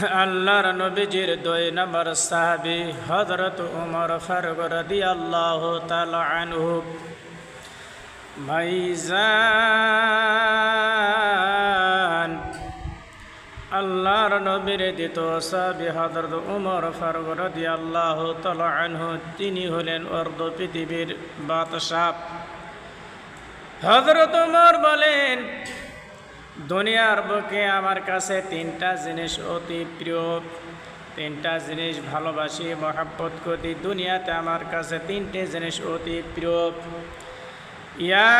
আল্লাহর নবীজির দুই নম্বর সাহাবি হজরত উমর ফারুক রদি আল্লাহ আনহু। ভাইজান আল্লাহর নবীর দ্বিতীয় সাহাবি হজরত উমর ফারুক রদি আল্লাহ আনহু, তিনি হলেন অর্ধ পৃথিবীর বাদশাহ। হজরত উমর বলেন দুনিয়ার বুকে আমার কাছে তিনটা জিনিস অতি প্রিয়। তিনটা জিনিস ভালোবাসি, মহাব্বত করি। দুনিয়াতে আমার কাছে তিনটে জিনিস অতি প্রিয়।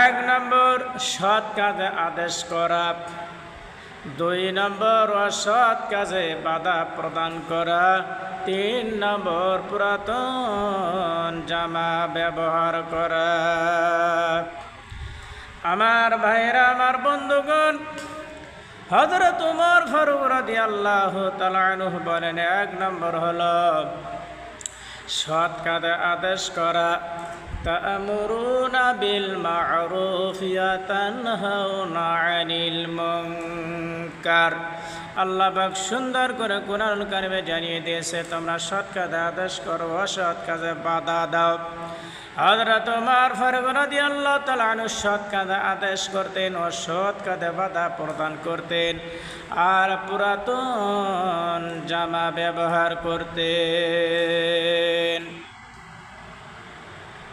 এক নম্বর, সৎ কাজে আদেশ করা। দুই নম্বর, অসৎ কাজে বাধা প্রদান করা। তিন নম্বর, পুরাতন জামা ব্যবহার করা। আমার ভাইরা আমার বন্ধুগণ হজরত উমর ফারুক রাদি আল্লাহ তালানুহ বলেন, এক নম্বর হল, সৎ কাজে আদেশ করা মা'রুফ ওয়া তানহাউনা আনিল মুনকার। আল্লাহ পাক সুন্দর করে কোরআন কারিমে জানিয়ে দিয়েছে, তোমরা সৎ কাজে আদেশ করো, অসৎ কাজে বাধা দাও। হজরত উমর ফারুক রাদিয়াল্লাহু আল্লাহ তালা সৎ কাঁধে আদেশ করতেন ও সৎ কাঁধে বাধা প্রদান করতেন আর পুরাতন জামা ব্যবহার করতেন।